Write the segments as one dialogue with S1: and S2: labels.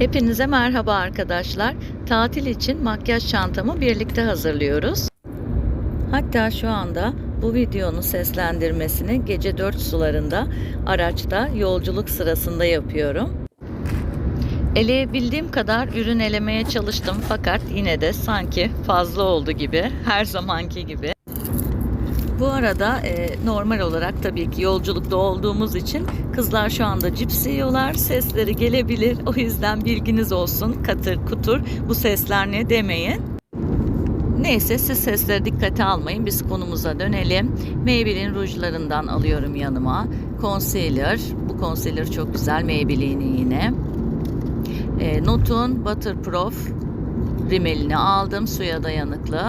S1: Hepinize merhaba arkadaşlar. Tatil için makyaj çantamı birlikte hazırlıyoruz. Hatta şu anda bu videonun seslendirmesini gece 4 sularında araçta yolculuk sırasında yapıyorum. Eleyebildiğim kadar ürün elemeye çalıştım fakat yine de sanki fazla oldu gibi her zamanki gibi. Bu arada e, normal olarak tabii ki yolculukta olduğumuz için kızlar şu anda cips yiyorlar. Sesleri gelebilir. O yüzden bilginiz olsun. Katır kutur bu sesler ne demeyin. Neyse siz sesleri dikkate almayın. Biz konumuza dönelim. Maybelline rujlarından alıyorum yanıma. Concealer. Bu concealer çok güzel. Maybelline'in yine. E, Notun Waterproof rimelini aldım. Suya dayanıklı.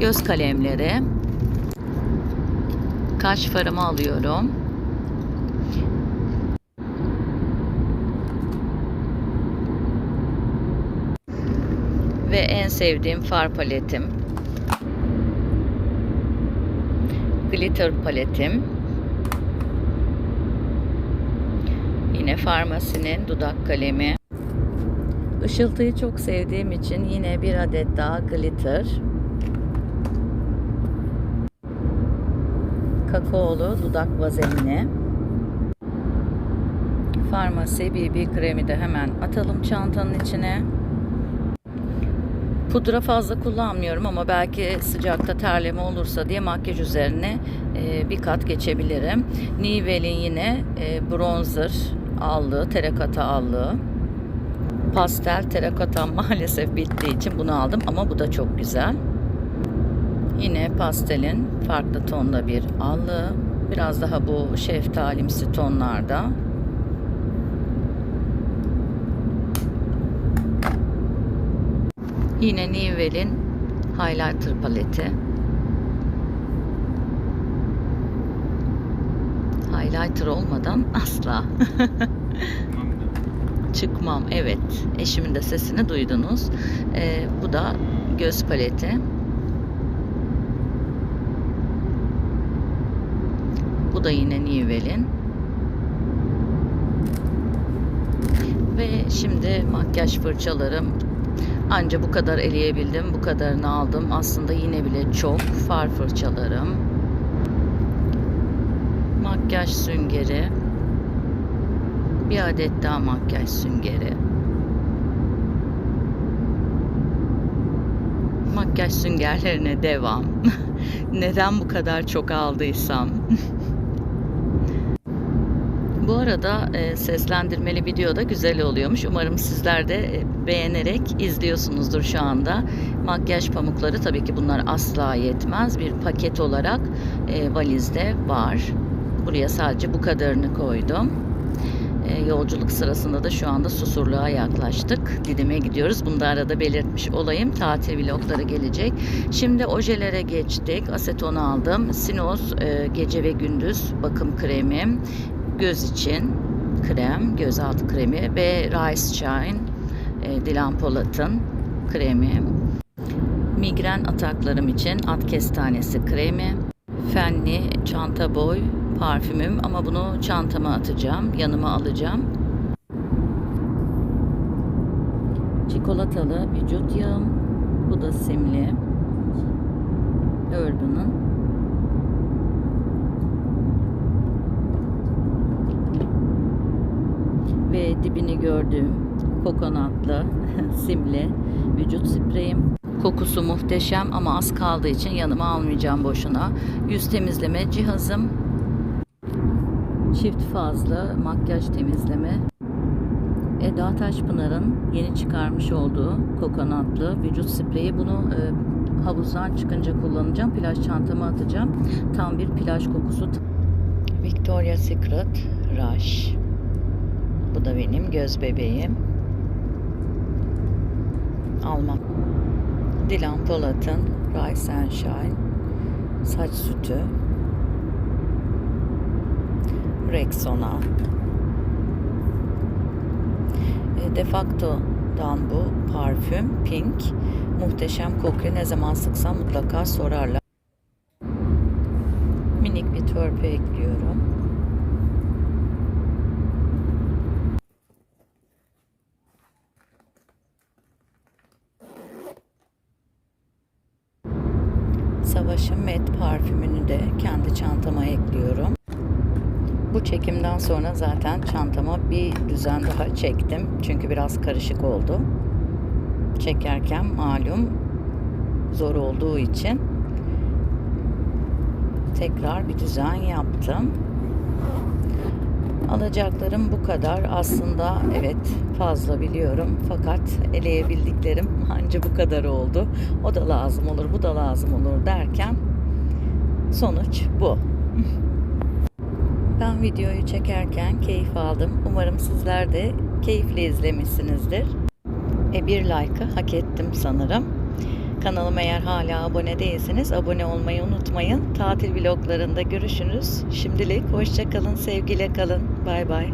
S1: Göz kalemleri. Kaş farımı alıyorum. Ve en sevdiğim far paletim. Glitter paletim. Yine Farmasi'nin dudak kalemi. Işıltıyı çok sevdiğim için yine bir adet daha glitter. Kakaolu dudak vazelini. Farmasi BB kremi de hemen atalım çantanın içine. Pudra fazla kullanmıyorum ama belki sıcakta terleme olursa diye makyaj üzerine e, bir kat geçebilirim. Nivel'in yine e, bronzer allığı, terakata allığı. Pastel terakata maalesef bittiği için bunu aldım ama bu da çok güzel. Yine pastelin farklı tonda bir allığı. Biraz daha bu şeftalimsi tonlarda. Yine Nivel'in highlighter paleti. Highlighter olmadan asla çıkmam. Evet. Eşimin de sesini duydunuz. Ee, bu da göz paleti. Da yine Nivel'in. Ve şimdi makyaj fırçalarım. Anca bu kadar eleyebildim. Bu kadarını aldım. Aslında yine bile çok. Far fırçalarım. Makyaj süngeri. Bir adet daha makyaj süngeri. Makyaj süngerlerine devam. Neden bu kadar çok aldıysam. Bu arada e, seslendirmeli video da güzel oluyormuş. Umarım sizler de e, beğenerek izliyorsunuzdur şu anda. Makyaj pamukları tabii ki bunlar asla yetmez. Bir paket olarak e, valizde var. Buraya sadece bu kadarını koydum. E, yolculuk sırasında da şu anda Susurluğa yaklaştık. Didim'e gidiyoruz. Bunu da arada belirtmiş olayım. Tatil vlogları gelecek. Şimdi ojelere geçtik. Aseton aldım. Sinos e, gece ve gündüz bakım kremi. Göz için krem, gözaltı kremi ve Rice Shine e, Dilan Polat'ın kremi. Migren ataklarım için at kestanesi kremi. Fenli çanta boy parfümüm ama bunu çantama atacağım, yanıma alacağım. Çikolatalı vücut yağım. Bu da simli. Urban'ın. Ve dibini gördüğüm kokonatlı, simli vücut spreyim. Kokusu muhteşem ama az kaldığı için yanıma almayacağım boşuna. Yüz temizleme cihazım. Çift fazlı makyaj temizleme. Eda Taşpınar'ın yeni çıkarmış olduğu kokonatlı vücut spreyi. Bunu e, havuzdan çıkınca kullanacağım. Plaj çantama atacağım. Tam bir plaj kokusu. Victoria's Secret Rush. Da benim göz bebeğim. Almak. Dilan Polat'ın Rise and Shine saç sütü. Rexona. E, De facto'dan bu parfüm pink. Muhteşem kokuyor. Ne zaman sıksam mutlaka sorarlar. Minik bir törpü ekliyorum. Yavaş'ın Met parfümünü de kendi çantama ekliyorum. Bu çekimden sonra zaten çantama bir düzen daha çektim. Çünkü biraz karışık oldu. Çekerken malum zor olduğu için tekrar bir düzen yaptım. Alacaklarım bu kadar. Aslında evet fazla biliyorum. Fakat eleyebildiklerim anca bu kadar oldu. O da lazım olur, bu da lazım olur derken sonuç bu. Ben videoyu çekerken keyif aldım. Umarım sizler de keyifle izlemişsinizdir. E bir like'ı hak ettim sanırım. Kanalıma eğer hala abone değilseniz abone olmayı unutmayın. Tatil vloglarında görüşürüz. Şimdilik hoşça kalın, sevgiyle kalın. Bay bay.